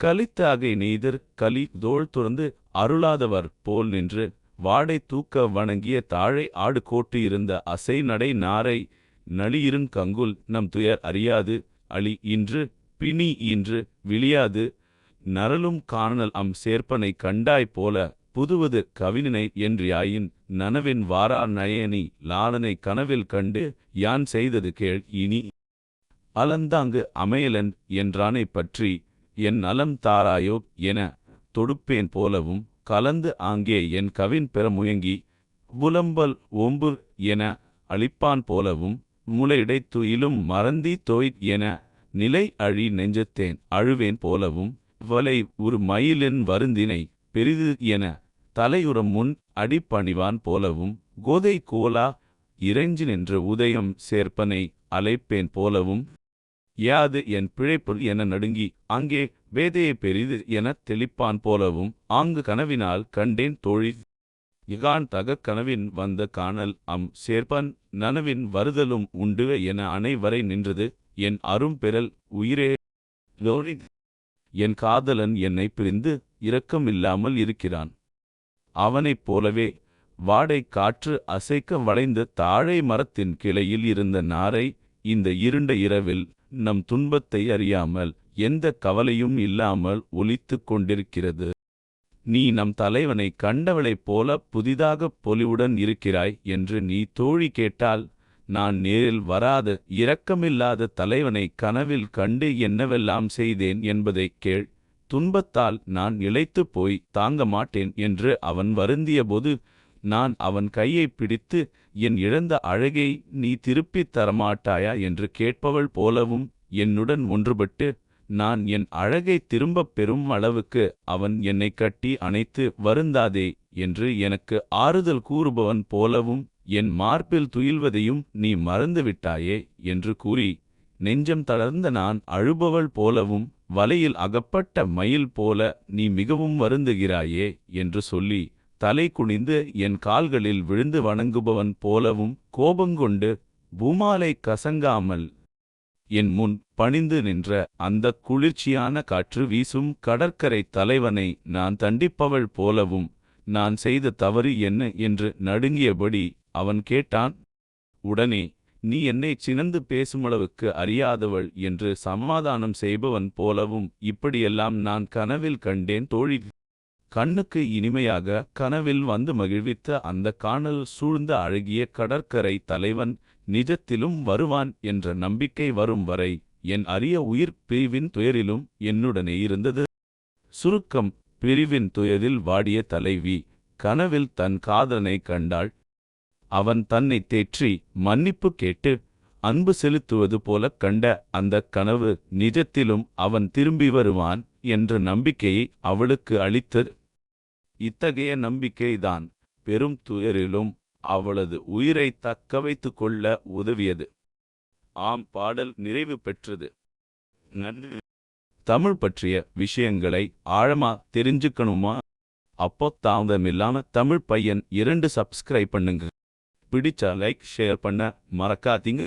கலித்தாக neither கலி தோள் துறந்து அருளாதவர் போல் நின்று வாடை தூக்க வணங்கிய தாழை ஆடு கோட்டு இருந்த அசை நடை நாரை நளியிருங் கங்குல் நம் துயர் அறியாது அழி இன்று பிணி இன்று விழியாது நரலும் காணல் அம் சேர்ப்பனை கண்டாய் போல புதுவது கவினினை என்றியாயின் நனவின் வாரா நயனி லாலனை கனவில் கண்டு யான் செய்தது கேள் இனி. அலந்தாங்கு அமையலன் என்றானை பற்றி என் நலம் தாராயோ என தொடுப்பேன் போலவும் கலந்து ஆங்கே என் கவின் பெற முயங்கி புலம்பல் ஓம்பு என அழிப்பான் போலவும் முளையிடைத்துயிலும் துயிலும் மறந்தி தோய் என நிலை அழி நெஞ்சத்தேன் அழுவேன் போலவும் வலை ஒரு மயிலின் வருந்தினை பெரிது என தலையுறம் முன் அடிப்பணிவான் போலவும் கோதை கோலா இறைஞ்சி நின்ற உதயம் சேர்ப்பனை அலைப்பேன் போலவும் யாது என் பிழைப்பு என நடுங்கி அங்கே வேதையை பெரிது எனத் தெளிப்பான் போலவும் ஆங்கு கனவினால் கண்டேன் தோழி. இகான் தக கனவின் வந்த காணல் அம் சேர்ப்பன் நனவின் வருதலும் உண்டு என அனைவரை நின்றது என் அரும்பெறல் உயிரே. லோரி என் காதலன் என்னை பிரிந்து இரக்கமில்லாமல் இருக்கிறான். அவனைப் போலவே வாடை காற்று அசைக்க வளைந்த தாழை மரத்தின் கிளையில் இருந்த நாரை இந்த இருண்ட இரவில் நம் துன்பத்தை அறியாமல் எந்த கவலையும் இல்லாமல் ஒலித்துக் கொண்டிருக்கிறது. நீ நம் தலைவனை கண்டவளைப் போல புதிதாகப் பொலிவுடன் இருக்கிறாய் என்று நீ தோழி கேட்டால் நான் நேரில் வராத இரக்கமில்லாத தலைவனை கனவில் கண்டு என்னவெல்லாம் செய்தேன் என்பதைக் கேள். துன்பத்தால் நான் இளைத்துப் போய் தாங்க மாட்டேன் என்று அவன் வருந்தியபோது நான் அவன் கையைப் பிடித்து என் இழந்த அழகை நீ திருப்பித் தரமாட்டாயா? என்று கேட்பவள் போலவும் என்னுடன் ஒன்றுபட்டு நான் என் அழகை திரும்பப் பெறும் அளவுக்கு அவன் என்னை கட்டி அணைத்து வருந்தாதே என்று எனக்கு ஆறுதல் கூறுபவன் போலவும் என் மார்பில் துயில்வதையும் நீ மறந்துவிட்டாயே என்று கூறி நெஞ்சம் தளர்ந்த நான் அழுபவள் போலவும் வலையில் அகப்பட்ட மயில் போல நீ மிகவும் வருந்துகிறாயே என்று சொல்லி தலை குனிந்து என் கால்களில் விழுந்து வணங்குபவன் போலவும் கோபங்கொண்டு பூமாலை கசங்காமல் என் முன் பணிந்து நின்ற அந்தக் குளிர்ச்சியான காற்று வீசும் கடற்கரை தலைவனை நான் தண்டிப்பவள் போலவும் நான் செய்த தவறு என்ன என்று நடுங்கியபடி அவன் கேட்டான் உடனே நீ என்னை சினந்து பேசுமளவுக்கு அறியாதவள் என்று சமாதானம் செய்பவன் போலவும் இப்படியெல்லாம் நான் கனவில் கண்டேன் தோழி. கண்ணுக்கு இனிமையாக கனவில் வந்து மகிழ்வித்த அந்த காணல் சூழ்ந்த அழகிய கடற்கரை தலைவன் நிஜத்திலும் வருவான் என்ற நம்பிக்கை வரும் வரை என் அரிய உயிர் பிரிவின் துயரிலும் என்னுடனே இருந்தது. சுருக்கம் பிரிவின் துயரில் வாடிய தலைவி கனவில் தன் காதலனை கண்டாள். அவன் தன்னை தேற்றி மன்னிப்பு கேட்டு அன்பு செலுத்துவது போலக் கண்ட அந்தக் கனவு நிஜத்திலும் அவன் திரும்பி வருவான் என்ற நம்பிக்கையை அவளுக்கு அளித்தது. இத்தகைய நம்பிக்கைதான் பெரும் துயரிலும் அவளது உயிரை தக்க வைத்துக் கொள்ள உதவியது. ஆம் பாடல் நிறைவு பெற்றது. நன்றி. தமிழ் பற்றிய விஷயங்களை ஆழமா தெரிஞ்சுக்கணுமா? அப்போ தாமதமில்லாம தமிழ் பையன் இரண்டு சப்ஸ்கிரைப் பண்ணுங்க. பிடிச்சா லைக் ஷேர் பண்ண மறக்காதீங்க.